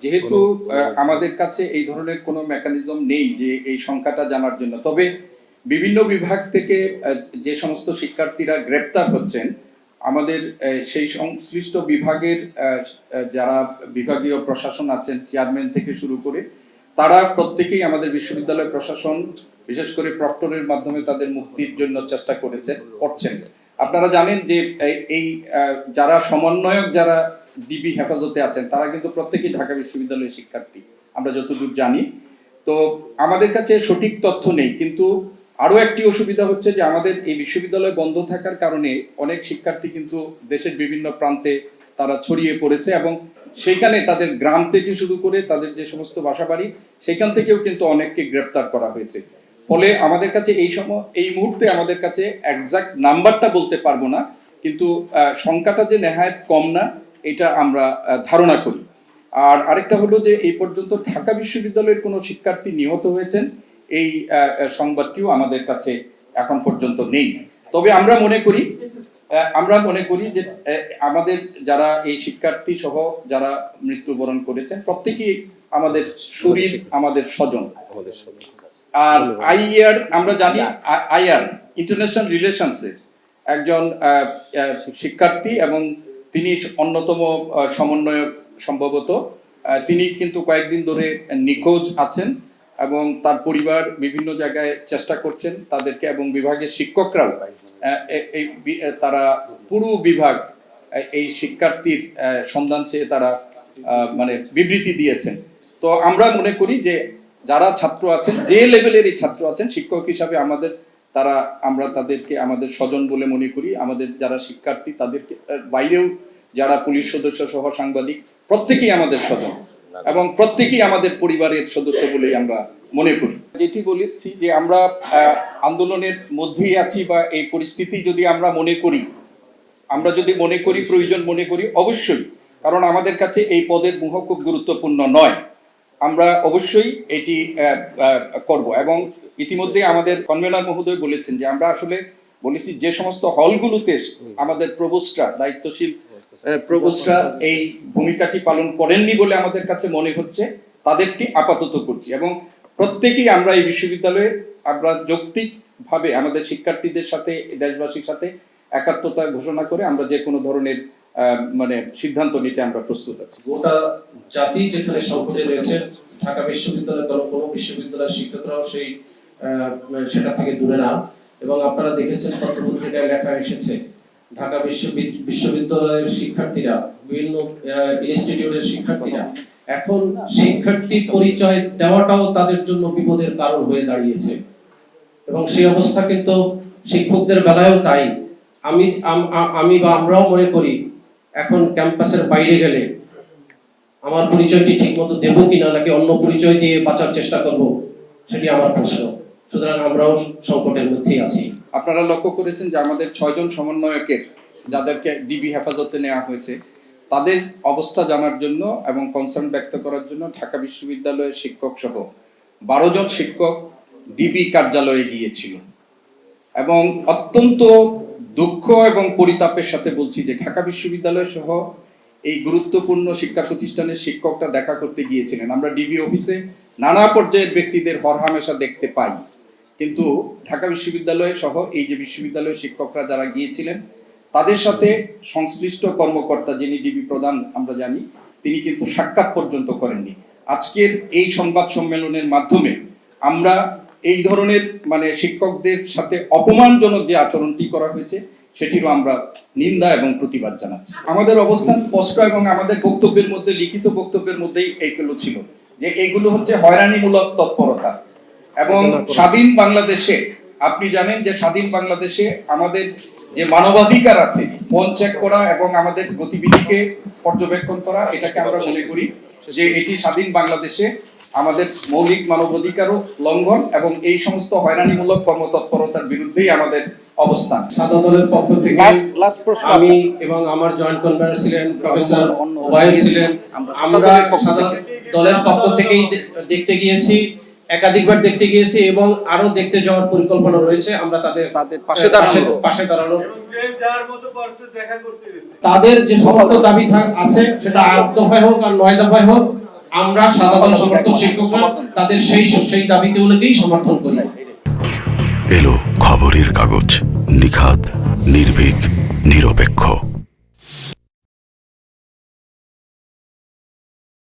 যেহেতু আমাদের কাছে এই ধরনের কোনো মেকানিজম নেই যে এই সংখ্যাটা জানার জন্য। তবে বিভিন্ন বিভাগ থেকে যে সমস্ত শিক্ষার্থীরা গ্রেপ্তার হচ্ছেন আমাদের সেই সংশ্লিষ্ট বিভাগের যারা বিভাগীয় প্রশাসন আছেন চেয়ারম্যান থেকে শুরু করে তারা প্রত্যেকেই আমাদের বিশ্ববিদ্যালয় প্রশাসন বিশেষ করে প্রক্টরের মাধ্যমে তাদের মুক্তির জন্য চেষ্টা করেছেন করছেন। আপনারা জানেন যে এই- যারা সমন্বয়ক যারা ডিবি হেফাজতে আছেন, তারা কিন্তু প্রত্যেকেই ঢাকা বিশ্ববিদ্যালয়ের শিক্ষার্থী। আমরা যতদূর জানি। তো আমাদের কাছে সঠিক তথ্য নেই, কিন্তু আরও একটি অসুবিধা হচ্ছে যে আমাদের এই বিশ্ববিদ্যালয় বন্ধ থাকার কারণে অনেক শিক্ষার্থী কিন্তু দেশের বিভিন্ন প্রান্তে তারা ছড়িয়ে পড়েছে এবং সেইখানে তাদের গ্রাম থেকে শুরু করে তাদের যে সমস্ত বাসাবাড়ি সেখান থেকেও কিন্তু অনেককে গ্রেপ্তার করা হয়েছে। ফলে আমাদের কাছে এই সময় এই মুহূর্তে আমাদের কাছে একজাক্ট নাম্বারটা বলতে পারব না, কিন্তু সংখ্যাটা যে নেহায়ত কম না এটা আমরা ধারণা করি। আর আরেকটা হলো যে এই পর্যন্ত ঢাকা বিশ্ববিদ্যালয়ের কোনো শিক্ষার্থী নিহত হয়েছেন এই সংবাদটিও আমাদের কাছে এখন পর্যন্ত নেই। তবে আমরা মনে করি আমরা মনে করি যে আমাদের যারা এই শিক্ষার্থী সহ যারা মৃত্যুবরণ করেছেন প্রত্যেকেই আমাদের শরীর আমাদের স্বজন। আর আইআর আমরা জানি আইআর ইন্টারন্যাশনাল রিলেশনসের একজন শিক্ষার্থী এবং তিনি অন্যতম সমন্বয়ক সম্ভবত। তিনি কিন্তু কয়েকদিন ধরে নিখোঁজ আছেন এবং তার পরিবার বিভিন্ন জায়গায় চেষ্টা করছেন তাদেরকে এবং বিভাগের শিক্ষকরাও এই তারা পুরো বিভাগ এই শিক্ষার্থীর সন্ধান চেয়ে তারা মানে বিবৃতি দিয়েছেন। তো আমরা মনে করি যে যারা ছাত্র আছেন, যে লেভেলের এই ছাত্র আছেন, শিক্ষক হিসাবে আমাদের তারা, আমরা তাদেরকে, আমাদের স্বজন বলে মনে করি, আমাদের যারা শিক্ষার্থী, তাদেরকে বাইরেও যারা পুলিশ সদস্য সহ সাংবাদিক, প্রত্যেকেই আমাদের স্বজন এবং প্রত্যেকেই আমাদের পরিবারের সদস্য বলেই আমরা মনে করি। যেটি বলেছি যে আমরা আন্দোলনের মধ্যেই আছি বা এই পরিস্থিতি যদি আমরা মনে করি, আমরা যদি মনে করি, প্রয়োজন মনে করি, অবশ্যই। কারণ আমাদের কাছে এই পদের মোহ খুব গুরুত্বপূর্ণ নয়। আমরা অবশ্যই এটি করব এবং ইতিমধ্যে আমাদের কনভেনার মহোদয় বলেছেন যে আমরা আসলে বলেছি যে সমস্ত হলগুলোতে আমাদের প্রভোস্টরা দায়িত্বশীল আহ, প্রভোস্টরা এই ভূমিকাটি পালন করেননি বলে আমাদের কাছে মনে হচ্ছে তাদেরটি আপাতত করছি এবং প্রত্যেকেই আমরা এই বিশ্ববিদ্যালয়ে আমরা যৌক্তিক ভাবে আমাদের শিক্ষার্থীদের সাথে দেশবাসীর সাথে একাত্মতা ঘোষণা করে আমরা যে কোনো ধরনের মানে সিদ্ধান্ত নিতে আমরা প্রস্তুত আছি। গোটা জাতি যেখানে সংকটে রয়েছে, ঢাকা বিশ্ববিদ্যালয় কোনো কোনো বিশ্ববিদ্যালয়ের শিক্ষকরাও সেই সেটা থেকে দূরে না। এবং আপনারা দেখেছেন পত্রপত্রিকায় লেখা এসেছে, ঢাকা বিশ্ববিদ্যালয়ের শিক্ষার্থীরা, বিভিন্ন ইনস্টিটিউটের শিক্ষার্থীরা, এখন শিক্ষার্থী পরিচয় দেওয়াটাও তাদের জন্য বিপদের কারণ হয়ে দাঁড়িয়েছে। এবং সেই অবস্থা কিন্তু শিক্ষকদের বেলায়ও তাই। আম- আমি বা আমরাও মনে করি এখন ক্যাম্পাসের বাইরে গেলে আমার পরিচয়টি ঠিকমতো দেবো কিনা নাকি অন্য পরিচয় দিয়ে বাঁচার চেষ্টা করব, সেটি আমার প্রশ্ন। সুতরাং আমরাও সংকটের মধ্যেই আছি। আপনারা লক্ষ্য করেছেন যে আমাদের ছয়জন সমন্বয়কের, যাদেরকে ডিবি হেফাজতে নেওয়া হয়েছে, তাদের অবস্থা জানার জন্য এবং কনসার্ন ব্যক্ত করার জন্য ঢাকা বিশ্ববিদ্যালয়ের শিক্ষক সহ বারো জন শিক্ষক ডিবি কার্যালয়ে গিয়েছিল। এবং অত্যন্ত দুঃখ এবং পরিতাপের সাথে বলছি যে ঢাকা বিশ্ববিদ্যালয় সহ এই গুরুত্বপূর্ণ শিক্ষা প্রতিষ্ঠানের শিক্ষকরা দেখা করতে গিয়েছিলেন। আমরা ডিবি অফিসে নানা পর্যায়ের ব্যক্তিদের হরহামেশা দেখতে পাই। কিন্তু ঢাকা বিশ্ববিদ্যালয় সহ এই যে বিশ্ববিদ্যালয়ের শিক্ষকরা যারা গিয়েছিলেন, তাদের সাথে সংশ্লিষ্ট কর্মকর্তা যিনি ডিবি প্রধান, আমরা জানি, তিনি কিন্তু সাক্ষাৎ পর্যন্ত করেননি। আজকের এই সংবাদ সম্মেলনের মাধ্যমে আমরা এই ধরনের মানে শিক্ষকদের সাথে অপমানজনক যে আচরণটি করা হয়েছে, সেটিরও আমরা নিন্দা এবং প্রতিবাদ জানাচ্ছি। আমাদের অবস্থান স্পষ্ট এবং আমাদের বক্তব্যের মধ্যে, লিখিত বক্তব্যের মধ্যেই এইগুলো ছিল, যে এইগুলো হচ্ছে হয়রানিমূলক তৎপরতা। এবং স্বাধীন বাংলাদেশে, আপনি জানেন যে স্বাধীন বাংলাদেশে আমাদের যে মানবাধিকার আছে ফোন চেক করা এবং আমাদের গতিবিধিকে পর্যবেক্ষণ করা, এটাকে আমরা মনে করি যে এটি স্বাধীন বাংলাদেশে আমাদের মৌলিক মানবাধিকারও লঙ্ঘন এবং এই সমস্ত হয়রানিমূলক কর্মতৎপরতার বিরুদ্ধেই আমাদের অবস্থান। সাদা দলের পক্ষ থেকে লাস্ট লাস্ট প্রশ্ন। আমি এবং আমার জয়েন্ট কনভেনার ছিলেন প্রফেসর ওয়াইল ছিলেন। আমরা দলের পক্ষ সাদা থেকে। দলের পক্ষ থেকেই দেখতে গিয়েছি একাধিকবার দেখতে গিয়েছি এবং আরও দেখতে যাওয়ার পরিকল্পনা রয়েছে। আমরা তাদের তাদের পাশে দাঁড়ানোর। পাশে দাঁড়ানো। যার মতো পারছে দেখা করতে গেছে। তাদের যে সমস্ত দাবি থাক- আছে সেটা আট দফায় হোক আর নয় দফায় হোক আমরা সাধারণ সমর্থক শিক্ষকরা তাদের সেই সেই দাবিকে উনাকেই সমর্থন করি। এলো খবরের কাগজ, নিখাদ, নির্ভীক, নিরপেক্ষ।